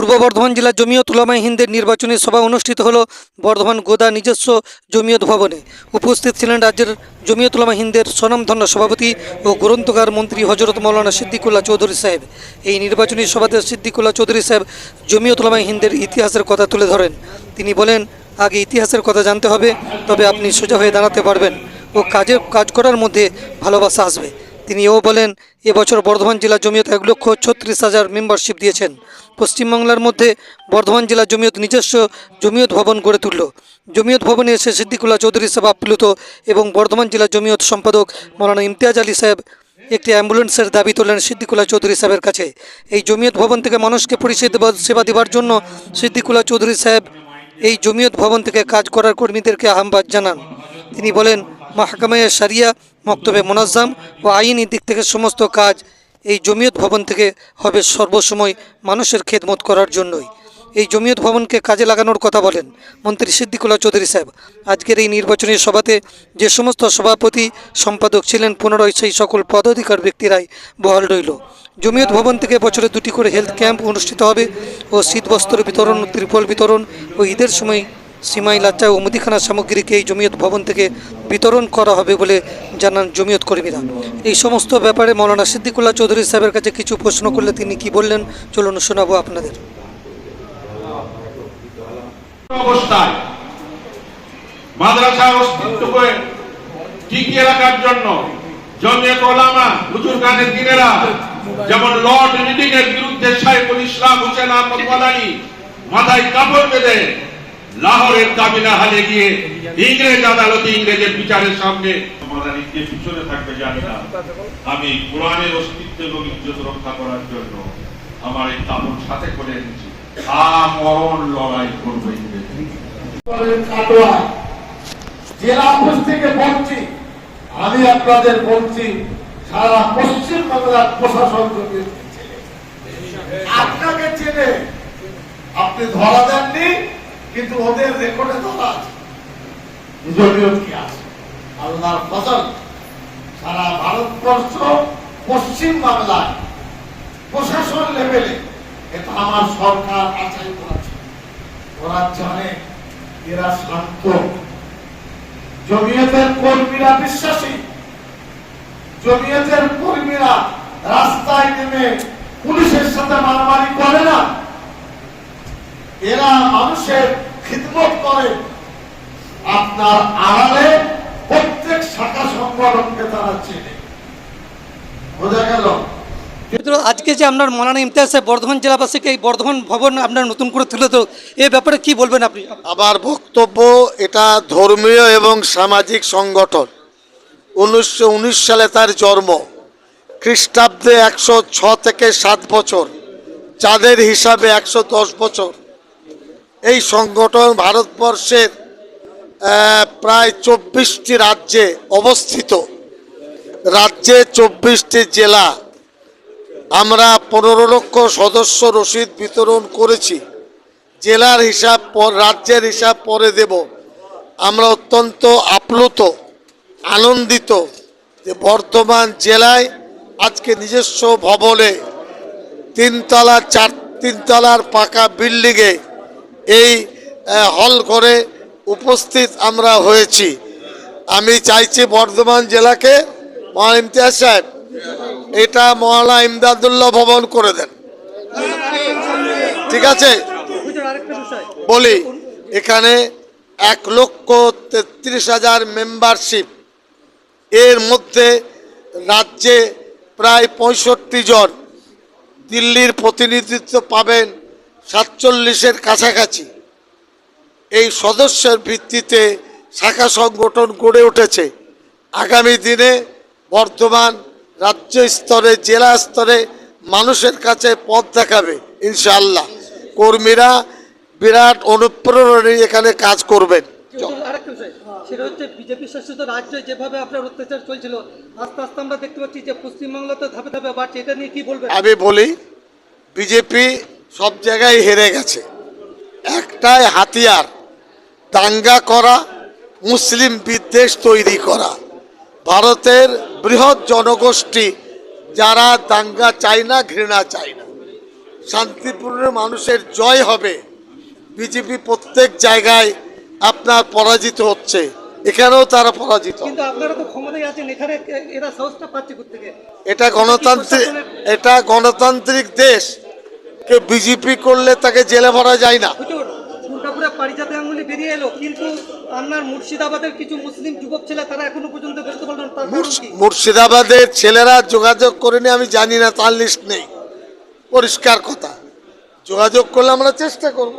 পূর্ব বর্ধমান জেলা জমিয়ত উলামায়ে হিন্দের নির্বাচনী সভা অনুষ্ঠিত হল বর্ধমান গোদা নিজস্ব জমিয়ত ভবনে। উপস্থিত ছিলেন রাজ্যের জমিয়ত উলামা হিন্দের স্বনামধন্য সভাপতি ও গ্রন্থকার মন্ত্রী হজরত মৌলানা সিদ্দিকুল্লাহ চৌধুরী সাহেব। এই নির্বাচনী সভাতে সিদ্দিকুল্লাহ চৌধুরী সাহেব জমিয়ত উলামায়ে হিন্দের ইতিহাসের কথা তুলে ধরেন। তিনি বলেন, আগে ইতিহাসের কথা জানতে হবে, তবে আপনি সোজা হয়ে দাঁড়াতে পারবেন ও কাজে, কাজ করার মধ্যে ভালোবাসা আসবে। তিনি এও বলেন, এবছর বর্ধমান জেলা জমিয়ত এক লক্ষ ছত্রিশ হাজার মেম্বারশিপ দিয়েছেন। পশ্চিমবাংলার মধ্যে বর্ধমান জেলা জমিয়ত নিজস্ব জমিয়ত ভবন গড়ে তুলল। জমিয়ত ভবনে এসে সিদ্দিকুল্লাহ চৌধুরী সাহেব আপ্লুত এবং বর্ধমান জেলা জমিয়ত সম্পাদক মৌলানা ইমতিয়াজ আলী সাহেব একটি অ্যাম্বুলেন্সের দাবি তোলেন সিদ্দিকুল্লাহ চৌধুরী সাহেবের কাছে। এই জমিয়ত ভবন থেকে মানুষকে পরিষেবা সেবা দেওয়ার জন্য সিদ্দিকুল্লাহ চৌধুরী সাহেব এই জমিয়ত ভবন থেকে কাজ করার কর্মীদেরকে আহ্বান জানান। তিনি বলেন মাহকামায় সারিয়া মক্তবে মোনাজ্জাম ও আইনি দিক থেকে সমস্ত কাজ এই জমিয়ত ভবন থেকে হবে সর্বসময় মানুষের খেদমত করার জন্যই। এই জমিয়ত ভবনকে কাজে লাগানোর কথা বলেন মন্ত্রী সিদ্দিকুল্লাহ চৌধুরী সাহেব। আজকের এই নির্বাচনী সভাতে যে সমস্ত সভাপতি সম্পাদক ছিলেন, পুনরায় সেই সকল পদাধিকার ব্যক্তিরাই বহাল রইল। জমিয়ত ভবন থেকে বছরে দুটি করে হেলথ ক্যাম্প অনুষ্ঠিত হবে ও শীতবস্ত্র বিতরণ, ত্রিপল বিতরণ ও ঈদের সময় সিমাই লাচ্চা ও মুদিখানা সামগ্রীকে এই জমিয়ত ভবন থেকে বিতরণ করা হবে বলে জানান জমিয়ত কর্মীরা। এই সমস্ত ব্যাপারে মৌলানা সিদ্দিকুল্লাহ চৌধুরী সাহেবের কাছে কিছু প্রশ্ন করলে তিনি কি বললেন, চলুন শোনাবো আপনাদের। জন্য জমিয়ত ওলামা হুজুর দিনেরা যেমন লর্ড রিডিং এর বিরুদ্ধে ইসলাম আহমদ মাথায় কাপড় বেঁধে লাহোরের কাবিলা হালে গিয়ে ইংরেজ আদালতে ইংরেজের বিচারের সামনে পিছনে থাকবে জানি না। আমি কোরআনের অস্তিত্ব এবং ইজ্জত রক্ষা করার জন্য আমার এই কাপড় সাথে করে এনেছি। আমরণ লড়াই করব ইংরেজ জেলা অফিস থেকে বলছি আমি আপনাদের বলছি সারা পশ্চিম বাংলার প্রশাসন আপনাকে চেনে আপনি ধরা দেননি কিন্তু ওদের রেকর্ডে ধরা আছে আছে? আল্লাহর ফসল সারা ভারতবর্ষ পশ্চিম বাংলায় প্রশাসন লেভেলে এটা আমার সরকার আচাই করেছে। ওরা জানে এরা শান্ত। জমিয়তের কর্মীরা বিশ্বাসী। জমিয়তের কর্মীরা রাস্তায় নেমে পুলিশের সাথে মারামারি করে না। এরা মানুষের খিদমত করে। আপনার আড়ালে প্রত্যেক শাখা সংগঠনকে তারা চেনে। বোঝা গেল? কিন্তু আজকে যে আপনার মৌলানা ইমতিয়াজ সাহেব বর্ধমান জেলাবাসীকে এই বর্ধমান ভবন আপনার নতুন করে তুলে তো এ ব্যাপারে কি বলবেন আপনি? আমার বক্তব্য এটা ধর্মীয় এবং সামাজিক সংগঠন। উনিশশো উনিশ সালে তার জন্ম। খ্রিস্টাব্দে একশো ছ থেকে সাত বছর। চাঁদের হিসাবে একশো দশ বছর। এই সংগঠন ভারতবর্ষের প্রায় চব্বিশটি রাজ্যে অবস্থিত। রাজ্যে চব্বিশটি জেলা। আমরা পনেরো লক্ষ সদস্য রসিদ বিতরণ করেছি। জেলার হিসাব রাজ্যের হিসাব পরে দেব। আমরা অত্যন্ত আপ্লুত, আনন্দিত যে বর্ধমান জেলায় আজকে নিজস্ব ভবনে তিনতলা চার, তিনতলার পাকা বিল্ডিংয়ে এই হল করে উপস্থিত আমরা হয়েছি। আমি চাইছি বর্ধমান জেলাকে, মহান ইমতিয়াজ সাহেব, এটা মহানা ইমদাদুল্লাহ ভবন করে দেন। ঠিক আছে? বলি, এখানে এক লক্ষ তেত্রিশ হাজার মেম্বারশিপ। এর মধ্যে রাজ্যে প্রায় পঁয়ষট্টি জন দিল্লির প্রতিনিধিত্ব পাবেন। সাতচল্লিশের কাছাকাছি। এই সদস্যের ভিত্তিতে শাখা সংগঠন গড়ে উঠেছে। আগামী দিনে বর্তমান রাজ্য স্তরে জেলা স্তরে মানুষের কাছে পথ দেখাবে ইনশাআল্লাহ। কর্মীরা বিরাট অনুপ্রেরণা এখানে কাজ করবেন। সেটা হচ্ছে বিজেপি শাসিত রাজ্যে যেভাবে আপনার অত্যাচার চলছিল আস্তে আস্তে আমরা দেখতে পাচ্ছি যে পশ্চিমবাংলাতে ধাপে ধাপে বাড়ছে। এটা নিয়ে কি বলবেন? আমি বলি বিজেপি সব জায়গায় হেরে গেছে। একটাই হাতিয়ার দাঙ্গা করা মুসলিম বিদ্বেষ তৈরি করা। ভারতের বৃহৎ জনগোষ্ঠী যারা দাঙ্গা চায় না ঘৃণা চায় না। শান্তিপূর্ণ মানুষের জয় হবে। বিজেপি প্রত্যেক জায়গায় আপনার পরাজিত হচ্ছে। এখানেও তারা পরাজিত এটা গণতান্ত্রিক এটা গণতান্ত্রিক দেশ। কে বিজেপি করলে তাকে জেলে ভরা যায় না। দুর্গাপুরে পারিজাতে আঙ্গুলি বেরিয়ে এলো কিন্তু আপনার মুর্শিদাবাদের কিছু মুসলিম যুবক ছেলে তারা এখনও পর্যন্ত বেরোতে পারল না তার কারণ মুর্শ- কি? মুর্শিদাবাদের ছেলেরা যোগাযোগ করেনি আমি জানি না তার লিস্ট নেই। পরিষ্কার কথা। যোগাযোগ করলে আমরা চেষ্টা করব।